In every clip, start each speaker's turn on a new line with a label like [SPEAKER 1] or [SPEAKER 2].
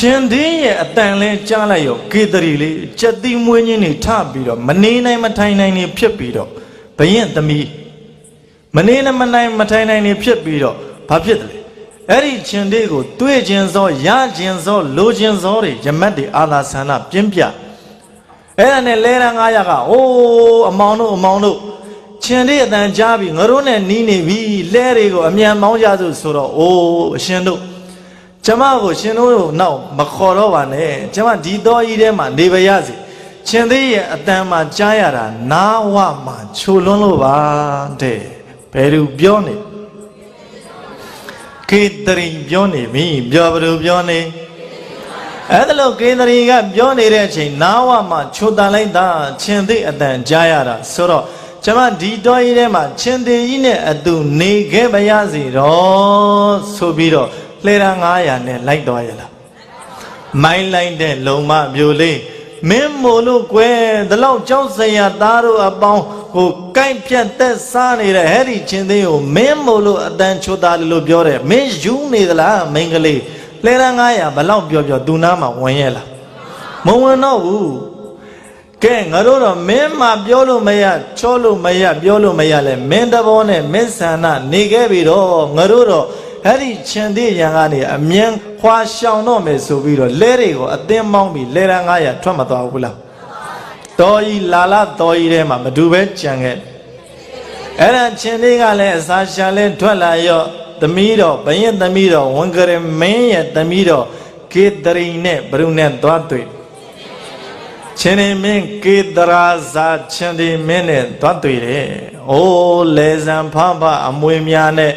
[SPEAKER 1] ရှင်သေးရဲ့အတန်လဲကြားလိုက်ရောကေတရီလေးကြက်တိမွေးညင်းနေထပြီးတော့မနေနိုင်မထိုင်နိုင်နေဖြစ်ပြီးတော့ဘရင်သမီးမနေနိုင်မနိုင်မထိုင်နိုင်နေဖြစ်ပြီးတော့ဘာဖြစ်တယ်လဲအဲ့ဒီရှင်သေးကိုတွေ့ခြင်းစောရခြင်းစောလိုခြင်းစောတွေယမတ်တွေအာသာဆန္ဒပြင်းပြအဲ့ဒါနဲ့လဲရန်900ကအိုးအမောင်တို့အမောင်တို့ရှင်သေးအတန်ကြားပြီးငါတို့နဲ့နီးနေပြီလဲတွေကိုအမြန်မောင်းကြစို့ဆိုတော့အိုးအရှင်တို့ ကျမကိုရှင်တို့နောက်မခေါ်တော့ပါနဲ့ကျမဒီတော်ကြီးထဲမှာနေပါရစေရှင်သေးရဲ့အတန်မှာကြားရတာနာဝမှာချိုလွန်းလို့ပါတဲ့ဘယ်သူပြောနေကေတရီပြောနေပြီပြောဘယ်သူပြောနေအဲ့ဒါလို့ကေတရီကပြောနေတဲ့အချိန်နာဝမှာချိုတန်လိုက်တာရှင်သေးအတန်ကြားရတာဆိုတော့ကျမဒီတော်ကြီးထဲမှာရှင်သေးကြီးနဲ့အတူနေခဲ့ပါရစေတော့ဆိုပြီးတော့ လှေရန်900နဲ့လိုက်သွားရလားမိုင်းလိုက်တဲ့လုံမမျိုးလေးမင်းမို့လို့ကွယ်ဒီလောက်ကြောက်စရာသားတို့အပေါင်းကိုကိုက်ပြတ်သက်စားနေတဲ့ဟဲ့ဒီချင်းသေးကိုမင်းမို့လို့အတန်ချိုသားလို့ပြောတယ်မင်းယူနေသလားမိန်းကလေးလှေရန်900ဘလောက်ပြောပြောသူနာမှာဝင်ရလားမဝင်တော့ဘူးကဲငါတို့တော့မင်းမပြောလို့မရချောလို့မရပြောလို့မရလဲမင်းတဘောနဲ့မင်းဆန္ဒနေခဲ့ပြီတော့ငါတို့တော့ အဲ့ဒီချင်သေးရန်ကနေအမြင်ခွာရှောင်တော့မယ်ဆိုပြီးတော့လဲတွေကိုအသင်းမောင်းပြီးလဲရန်900ထွက်မသွားဘူးလားတော်ကြီးလာလာတော်ကြီးထဲမှာမတူပဲကြံခဲ့အဲ့ဒါချင်သေးကလည်းအစာရှာလဲထွက်လာရော့သမီးတော်ဘယင်သမီးတော်ဝန်ကရမင်းရဲ့သမီးတော်ကေတရီနဲ့ဘရုနဲ့သွားတွေ့ချင်းနေမင်းကေတရာဇာချင်းနေမင်းနဲ့သွားတွေ့တယ်။အိုးလေဇံဖဖအမွေများနဲ့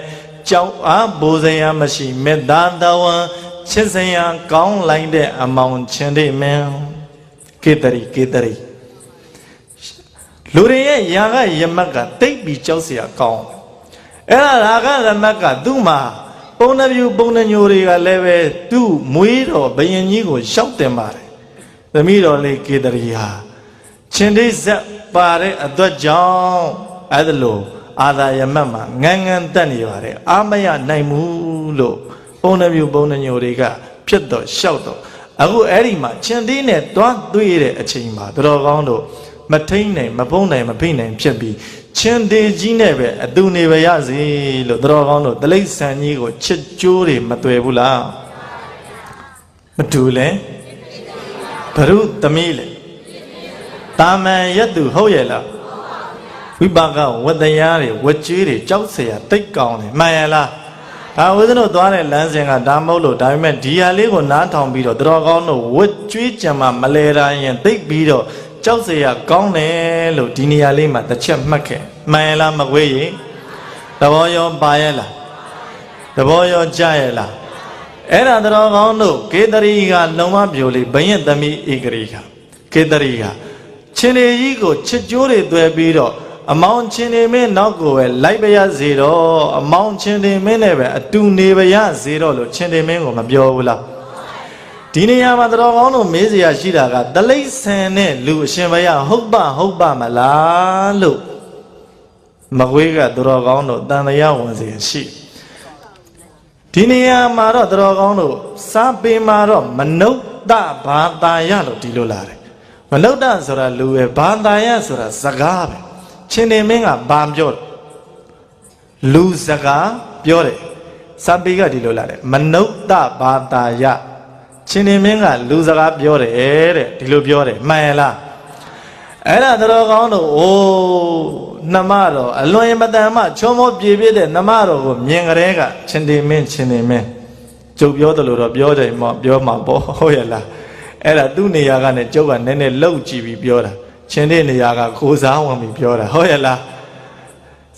[SPEAKER 1] ကြောက်အားဘူဇယမရှိမေတ္တာတဝံချစ်စရာကောင်းလိုက်တဲ့အမောင်ချင်းတိမင်းကေတရီကေတရီလူတွေရဲ့ယာကယမက်ကတိတ်ပြီးကြောက်စရာကောင်းအဲ့ဒါရာဂယမက်ကသူ့မှာပုံနှပြူပုံနှညိုတွေကလည်းပဲသူ့မွေးတော်ဘယင်ကြီးကိုရှောက်တင်ပါတယ်သမီးတော်လေးကေတရီဟာချင်းတိဇက်ပါတဲ့အတွက်ကြောင့်အဲ့ဒါလို့ အာသာယမတ်မှာငန်းငန်းတက်နေပါတယ်အာမရနိုင်ဘူးလို့ပုံနှမျိုးပုံနှညိုတွေကဖြစ်တော့ရှောက်တော့အခုအဲ့ဒီမှာရှင်ဒီနဲ့တွားတွေ့တဲ့အချိန်မှာတော်ကောင်းတို့မထိန်နိုင်မပုံနိုင်မဖိနိုင်ဖြစ်ပြီးရှင်ဒီကြီးနဲ့ပဲအတူနေပါရစေလို့တော်ကောင်းတို့တလိษံကြီးကိုချစ်ကြိုးတွေမတွေ့ဘူးလားမတူလဲဘရုသမီးလေတာမန်ရက်သူဟုတ်ရဲ့လားဝိ ပါကဝတ္တရားတွေဝကျွေးတွေကြောက်เสียတိတ်ကောင်းတယ်မှန်ရဲ့လားဒါဝိဇ္ဇနုသွားတဲ့လမ်းစဉ်ကဒါမဟုတ်လို့ဒါပေမဲ့ဒီဟာလေးကိုနားထောင်ပြီးတော့တော်ကောင်းတို့ဝကျွေးကြံမှာမလဲတာရင်တိတ်ပြီးတော့ကြောက်เสียကောင်းတယ်လို့ဒီနေရာလေးမှာတစ်ချက်မှတ်ခဲ့မှန်ရဲ့လားမကွေးရင်သဘောရောပါရဲ့လားသဘောရောကြားရဲ့လား အဲ့ဒါတော်ကောင်းတို့ကေတရီကလုံမပြိုလေးဘယင်သမီးဧကရီကကေတရီကချင်းနေကြီးကိုချစ်ကြိုးတွေတွဲပြီးတော့ အမောင်ချင်းနေမင်းနောက်ကိုပဲလိုက်ပါရစေတော့အမောင်ချင်းနေမင်းနဲ့ပဲအတူနေပါရစေတော့လို့ချင်းနေမင်းကိုမပြောဘူးလားဒီနေရာမှာတော်ကောင်းတို့မေးစရာရှိတာကတလိษံနဲ့လူအရှင်ဘရဟုတ်ပါဟုတ်ပါမလားလို့မကွေးကတော်ကောင်းတို့တန်တရားဝင်စီရှိတယ်ဒီနေရာမှာတော့တော်ကောင်းတို့စာပေမှာတော့မနုဿဘာတာယလို့ဒီလိုလာတယ်မနုဿဆိုတာလူပဲဘာတာယဆိုတာစကားပဲ ရှင်နေမင်းကဘာပြောတယ်လူစကားပြောတယ်စာပေကဒီလိုလာတယ်မနုဿဘာတာယရှင်နေမင်းကလူစကားပြောတယ်တဲ့ဒီလိုပြောတယ်မှန်ရဲ့လားအဲ့ဒါတော်ကောင်းတို့အိုးနှမတော်အလွန်မတန်မှချောမောပြေပြည့်တဲ့နှမတော်ကိုမြင်ကြတဲ့ကချင်းတေမင်းချင်းတေမင်းကျုပ်ပြောတယ်လို့တော့ပြောတယ်မောပြောမှာပေါ့ဟုတ်ရဲ့လားအဲ့ဒါသူ့နေရာကနဲ့ကျုပ်ကနည်းနည်းလှုပ်ကြည့်ပြီးပြောတာ ချင်းတဲ့နေရာကကိုစားဝင်ပြီးပြောတာဟုတ်ရဲ့လား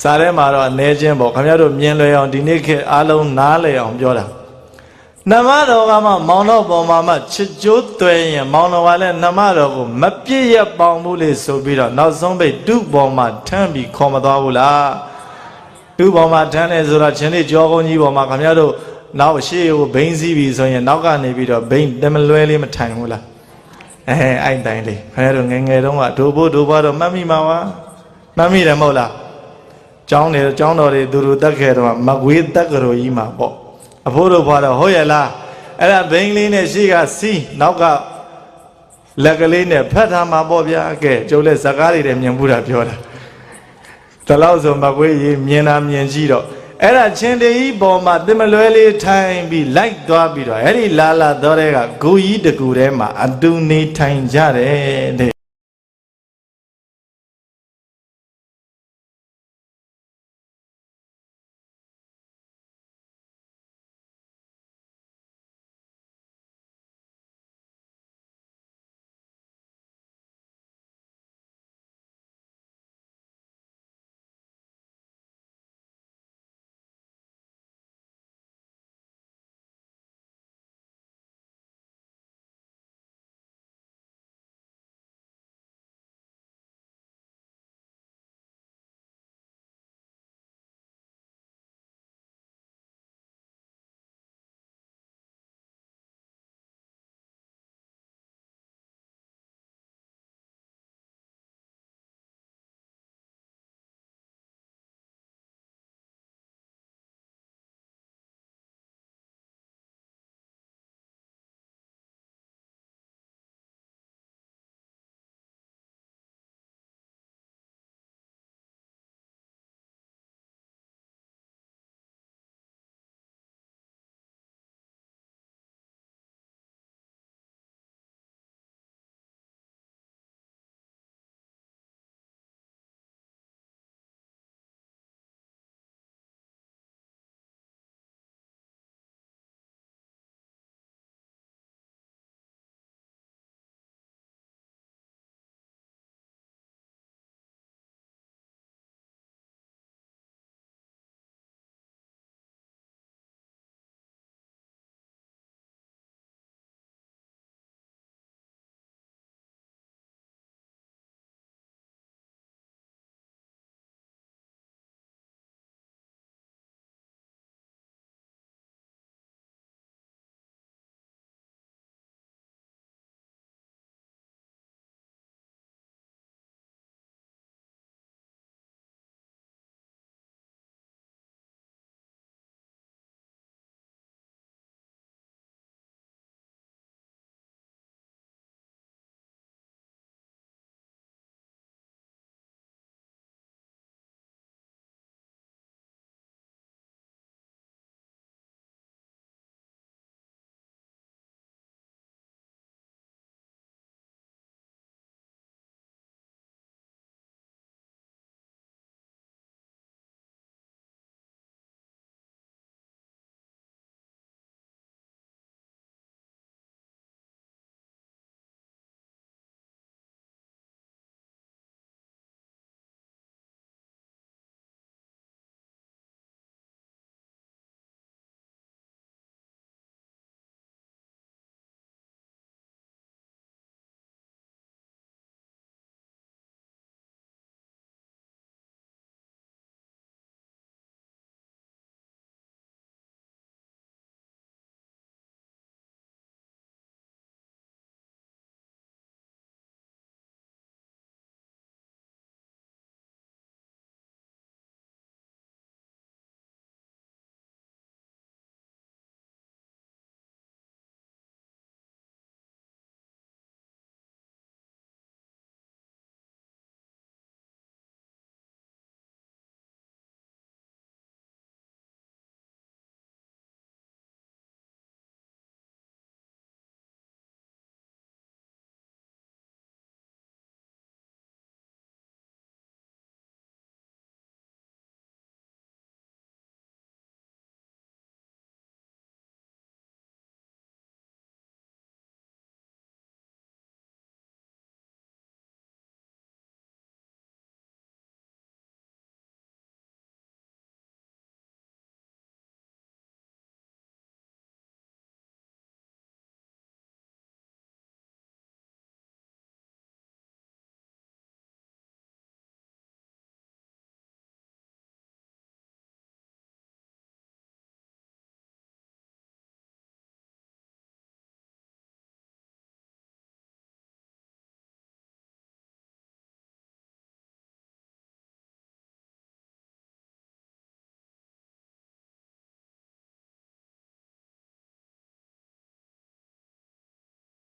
[SPEAKER 1] စားထဲမှာတော့အနေချင်းပေါ့ခင်ဗျားတို့မြင်လွယ်အောင်ဒီနေ့ခေတ်အားလုံးနားလည်အောင်ပြောတာနမတော်ကမှမောင်တော်ပေါ်မှာမှချစ်ကြိုးသွဲရင်မောင်တော်ကလည်းနမတော်ကိုမပြည့်ရပေါင်ဘူးလေဆိုပြီးတော့နောက်ဆုံးပိတ်ဒုပေါ်မှာထမ်းပြီးခေါ်မသွားဘူးလားဒုပေါ်မှာထမ်းတယ်ဆိုတော့ချင်းလေးကြောကုန်းကြီးပေါ်မှာခင်ဗျားတို့နောက်ရှေ့ကိုဘိန်းစည်းပြီးဆိုရင်နောက်ကနေပြီးတော့ဘိန်းတမလွဲလေးမထိုင်ဘူးလား အဲအဲ့တိုင်းလေးခင်ဗျားတို့ငယ်ငယ်တုန်းကဒို့ဖို့ဒို့ဘွားတော့မှတ်မိမှာပါမှတ်မိတယ်မဟုတ်လားကျောင်းတယ်ကျောင်းတော်တွေသူတို့တက်ခဲ့တော့မကွေးတက်ကြရိုကြီးမှာပေါ့အဖိုးတို့ဘွားတော့ဟုတ်ရဲ့လားအဲ့ဒါဘိန်းလေးနဲ့ရှေ့ကစီးနောက်ကလက်ကလေးနဲ့ဖတ်ထားမှာပေါ့ဗျာကဲကျုပ်လည်းဇကားတွေနဲ့မြင်ဘူးတာပြောတာဒီလောက်ဆိုမကွေးကြီးမြင်တာမြင်ကြည့်တော့ အဲ့ဒါချင်းတေကြီးပေါ်မှာတင်မလွဲလေးထိုင်ပြီးလိုက်သွားပြီးတော့အဲ့ဒီလာလာတော့တဲ့ကဂူကြီးတကူထဲမှာအတူနေထိုင်ကြတယ်တဲ့